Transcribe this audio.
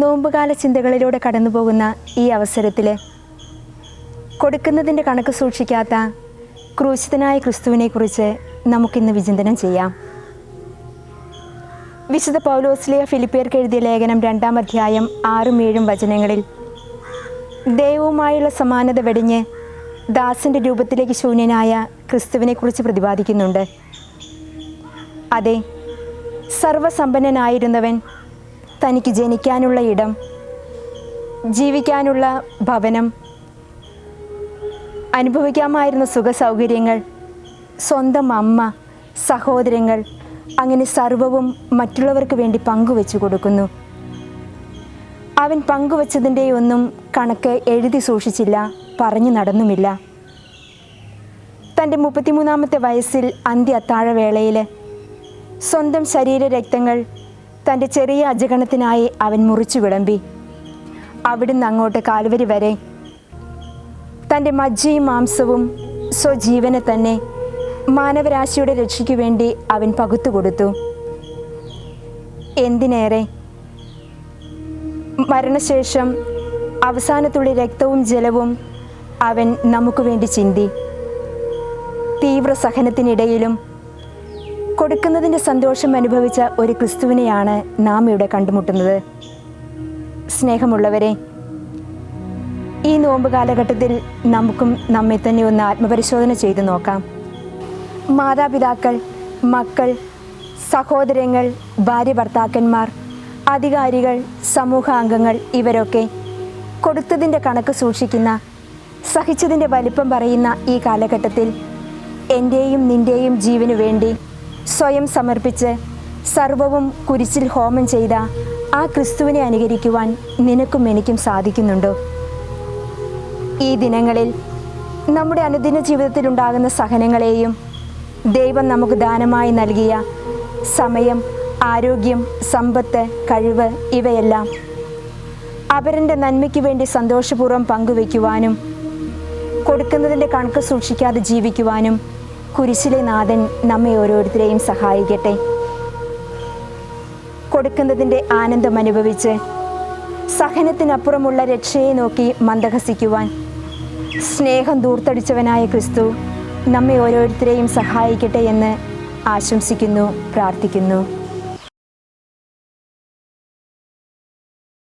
നോമ്പുകാല ചിന്തകളിലൂടെ കടന്നുപോകുന്ന ഈ അവസരത്തിൽ കൊടുക്കുന്നതിന്റെ കണക്ക് സൂക്ഷിക്കാത്ത ക്രൂശിതനായ ക്രിസ്തുവിനെക്കുറിച്ച് നമുക്കിന്ന് വിചിന്തനം ചെയ്യാം. വിശുദ്ധ പൗലോസ്ലിയ ഫിലിപ്പിയർക്ക് എഴുതിയ ലേഖനം രണ്ടാം അധ്യായം ആറും ഏഴും വചനങ്ങളിൽ ദൈവവുമായുള്ള സമാനത വെടിഞ്ഞ് ദാസിന്റെ രൂപത്തിലേക്ക് ശൂന്യനായ ക്രിസ്തുവിനെക്കുറിച്ച് പ്രതിപാദിക്കുന്നുണ്ട്. അതെ സർവസമ്പന്നനായിരുന്നവൻ തനിക്ക് ജനിക്കാനുള്ള ഇടം ജീവിക്കാനുള്ള ഭവനം അനുഭവിക്കാമായിരുന്ന സുഖ സൗകര്യങ്ങൾ സ്വന്തം അമ്മ സഹോദരങ്ങൾ അങ്ങനെ സർവവും മറ്റുള്ളവർക്ക് വേണ്ടി പങ്കുവെച്ചു കൊടുക്കുന്നു. അവൻ പങ്കുവച്ചതിന്റെ ഒന്നും കണക്ക് എഴുതി സൂക്ഷിച്ചില്ല പറഞ്ഞു നടന്നുമില്ല. തന്റെ മുപ്പത്തിമൂന്നാമത്തെ വയസ്സിൽ അന്ത്യ അത്താഴവേളയിൽ സ്വന്തം ശരീര രക്തങ്ങൾ തന്റെ ചെറിയ അജഗണത്തിനായി അവൻ മുറിച്ചു വിളമ്പി. അവിടുന്ന് അങ്ങോട്ട് കാൽവരി വരെ. തന്റെ മജ്ജയും മാംസവും സ്വജീവനെ തന്നെ മാനവരാശിയുടെ രക്ഷയ്ക്ക് വേണ്ടി അവൻ പകുത്തു കൊടുത്തു. എന്തിനേറെ? മരണശേഷം അവസാനത്തുള്ള രക്തവും ജലവും അവൻ നമുക്ക് വേണ്ടി ചിന്തി. തീവ്ര സഹനത്തിനിടയിലും കൊടുക്കുന്നതിന്റെ സന്തോഷം അനുഭവിച്ച ഒരു ക്രിസ്തുവിനെയാണ് നാം ഇവിടെ കണ്ടുമുട്ടുന്നത്. സ്നേഹമുള്ളവരെ ഈ നോമ്പ് കാലഘട്ടത്തിൽ നമുക്കും നമ്മെ തന്നെ ഒന്ന് ആത്മപരിശോധന ചെയ്തു നോക്കാം. മാതാപിതാക്കൾ മക്കൾ സഹോദരങ്ങൾ ഭാര്യ ഭർത്താക്കന്മാർ അധികാരികൾ സമൂഹാംഗങ്ങൾ ഇവരൊക്കെ കൊടുത്തതിന്റെ കണക്ക് സൂക്ഷിക്കുന്ന സഹിച്ചതിന്റെ വലിപ്പം പറയുന്ന ഈ കാലഘട്ടത്തിൽ എന്റെയും നിന്റെയും ജീവനു വേണ്ടി സ്വയം സമർപ്പിച്ച് സർവവും കുരിശിൽ ഹോമം ചെയ്ത ആ ക്രിസ്തുവിനെ അനുകരിക്കുവാൻ നിനക്കും എനിക്കും സാധിക്കുന്നുണ്ടോ? ഈ ദിനങ്ങളിൽ നമ്മുടെ അനുദിന ജീവിതത്തിലുണ്ടാകുന്ന സഹനങ്ങളെയും ദൈവം നമുക്ക് ദാനമായി നൽകിയ സമയം ആരോഗ്യം സമ്പത്ത് കഴിവ് ഇവയെല്ലാം അവരന്റെ നന്മയ്ക്ക് വേണ്ടി സന്തോഷപൂർവം പങ്കുവയ്ക്കുവാനും കൊടുക്കുന്നതിന്റെ കണക്ക് സൂക്ഷിക്കാതെ ജീവിക്കുവാനും കുരിശിലെ നാഥൻ നമ്മെ ഓരോരുത്തരെയും സഹായിക്കട്ടെ. കൊടുക്കുന്നതിന്റെ ആനന്ദം അനുഭവിച്ച് സഹനത്തിനപ്പുറമുള്ള രക്ഷയെ നോക്കി മന്ദഹസിക്കുവാൻ സ്നേഹം ദൂർത്തടിച്ചവനായ ക്രിസ്തു നമ്മെ ഓരോരുത്തരെയും സഹായിക്കട്ടെ എന്ന് ആശംസിക്കുന്നു പ്രാർത്ഥിക്കുന്നു.